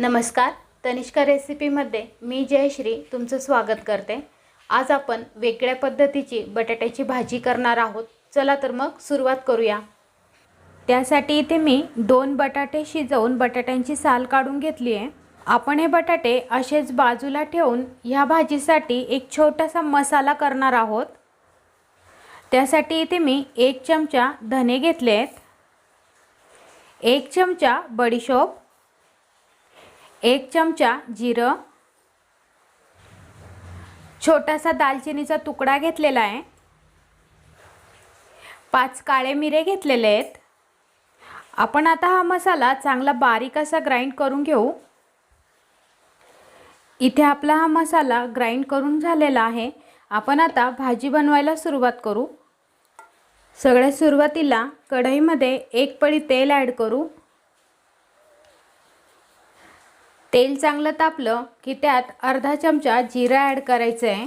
नमस्कार तनिष्का रेसिपीमध्ये मी जयश्री तुमचं स्वागत करते. आज आपण वेगळ्या पद्धतीची बटाट्याची भाजी करणार आहोत. चला तर मग सुरुवात करूया. त्यासाठी इथे मी दोन बटाटे शिजवून बटाट्यांची साल काढून घेतली आहे. आपण हे बटाटे असेच बाजूला ठेवून ह्या भाजीसाठी एक छोटासा मसाला करणार आहोत. त्यासाठी इथे मी एक चमचा धने घेतले आहेत. एक चमचा बडीशोप एक चमचा जिरं. छोटासा दालचिनीचा तुकडा घेतलेला आहे. पाच काळे मिरे घेतलेले आहेत. आपण आता हा मसाला चांगला बारीक असा ग्राइंड करून घेऊ. इथे आपला हा मसाला ग्राइंड करून झालेला आहे. आपण आता भाजी बनवायला सुरुवात करू. सगळ्या सुरुवातीला कढईमध्ये एक पळी तेल ॲड करू. तेल चांगलं तापलं की त्यात अर्धा चमचा जिरं ॲड करायचं आहे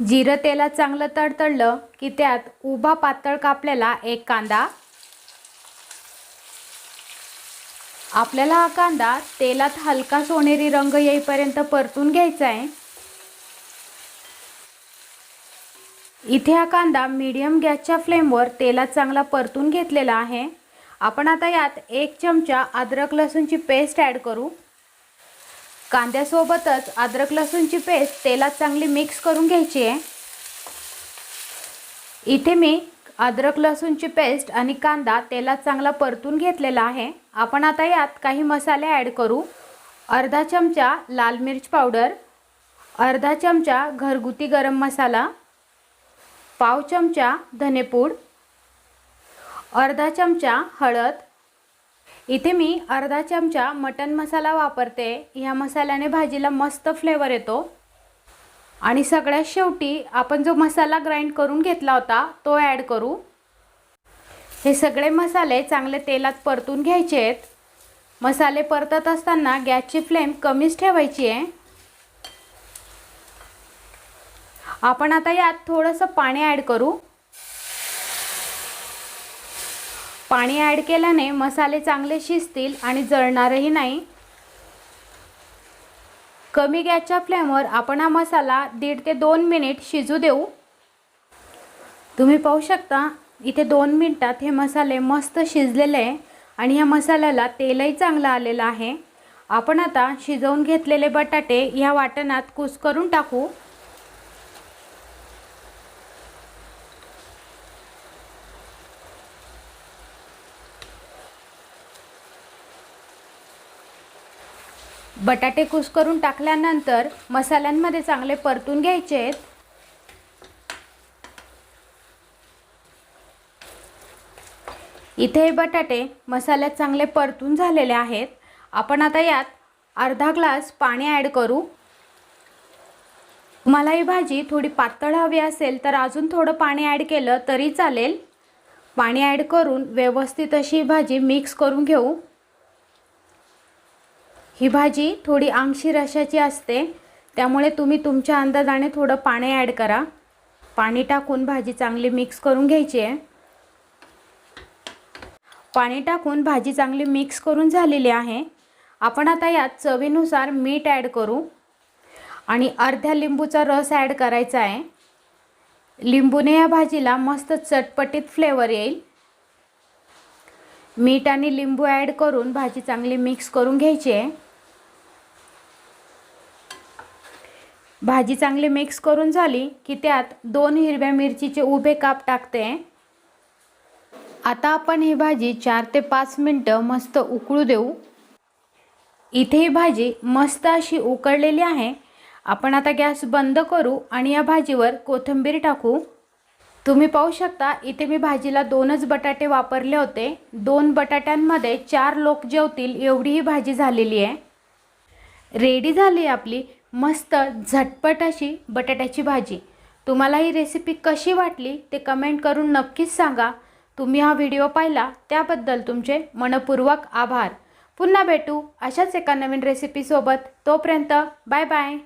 जिरं तेलात चांगलं तडतडलं की त्यात उभा पातळ कापलेला एक कांदा. आपल्याला हा कांदा तेलात हलका सोनेरी रंग येईपर्यंत परतून घ्यायचा आहे इथे हा कांदा मीडियम गॅसच्या फ्लेमवर तेलात चांगला परतून घेतलेला आहे. आपण आता यात एक चमचा अद्रक लसूणची पेस्ट ॲड करू. कांद्यासोबतच अद्रक लसूणची पेस्ट तेलात चांगली मिक्स करून घ्यायची आहे. इथे मी अद्रक लसूणची पेस्ट आणि कांदा तेलात चांगला परतून घेतलेला आहे. आपण आता यात काही मसाले ॲड करू. अर्धा चमचा लाल मिर्च पावडर अर्धा चमचा घरगुती गरम मसाला पाव चमचा धनेपूड अर्धा चमचा हळद. इथे मी अर्धा चमचा मटन मसाला वापरते. ह्या मसाल्याने भाजीला मस्त फ्लेवर येतो. आणि सगळ्यात शेवटी आपण जो मसाला ग्राइंड करून घेतला होता तो ॲड करू. हे सगळे मसाले चांगले तेलात परतून घ्यायचे आहेत. मसाले परतत असताना गॅसची फ्लेम कमीच ठेवायची आहे. आपण आता यात थोडंसं पाणी ॲड करू. पाणी ॲड केल्याने मसाले चांगले शिजतील आणि जळणारही नाही. कमी गॅसच्या फ्लेमवर आपण हा मसाला दीड ते दोन मिनिट शिजू देऊ. तुम्ही पाहू शकता इथे दोन मिनटात हे मसाले मस्त शिजलेले आहे आणि ह्या मसाल्याला तेलही चांगलं आलेलं आहे. आपण आता शिजवून घेतलेले बटाटे ह्या वाटणात कुस करून टाकू. बटाटे कुस करून टाकल्यानंतर मसाल्यांमध्ये चांगले परतून घ्यायचे आहेत. इथे हे बटाटे मसाल्यात चांगले परतून झालेले आहेत. आपण आता यात अर्धा ग्लास पाणी ॲड करू. मला ही भाजी थोडी पातळ हवी असेल तर अजून थोडं पाणी ॲड केलं तरी चालेल. पाणी ॲड करून व्यवस्थित अशी भाजी मिक्स करून घेऊ. ही भाजी थोडी आंगशी रशाची असते. त्यामुळे तुम्ही तुमच्या अंदाजाने थोडं पाणी ॲड करा. पाणी टाकून भाजी चांगली मिक्स करून घ्यायची आहे. पाणी टाकून भाजी चांगली मिक्स करून झालेली आहे. आपण आता यात चवीनुसार मीठ ॲड करू. आणि अर्ध्या लिंबूचा रस ॲड करायचा आहे. लिंबूने या भाजीला मस्त चटपटीत फ्लेवर येईल. मीठ आणि लिंबू ॲड करून भाजी चांगली मिक्स करून घ्यायची आहे. भाजी चांगली मिक्स करून झाली की त्यात दोन हिरव्या मिरचीचे उभे काप टाकते. आता आपण ही भाजी चार ते पाच मिनटं मस्त उकळू देऊ. इथे ही भाजी मस्त अशी उकळलेली आहे. आपण आता गॅस बंद करू आणि या भाजीवर कोथिंबीर टाकू. तुम्ही पाहू शकता इथे मी भाजीला दोनच बटाटे वापरले होते. दोन बटाट्यांमध्ये चार लोक जेवतील एवढी ही भाजी झालेली आहे. रेडी झाली आपली? मस्त झटपट अशी बटाट्याची भाजी. तुम्हाला ही रेसिपी कशी वाटली ते कमेंट करून नक्कीच सांगा. तुम्ही हा व्हिडिओ पाहिला त्याबद्दल तुमचे मनपूर्वक आभार. पुन्हा भेटू अशाच एका नवीन रेसिपीसोबत तोपर्यंत बाय बाय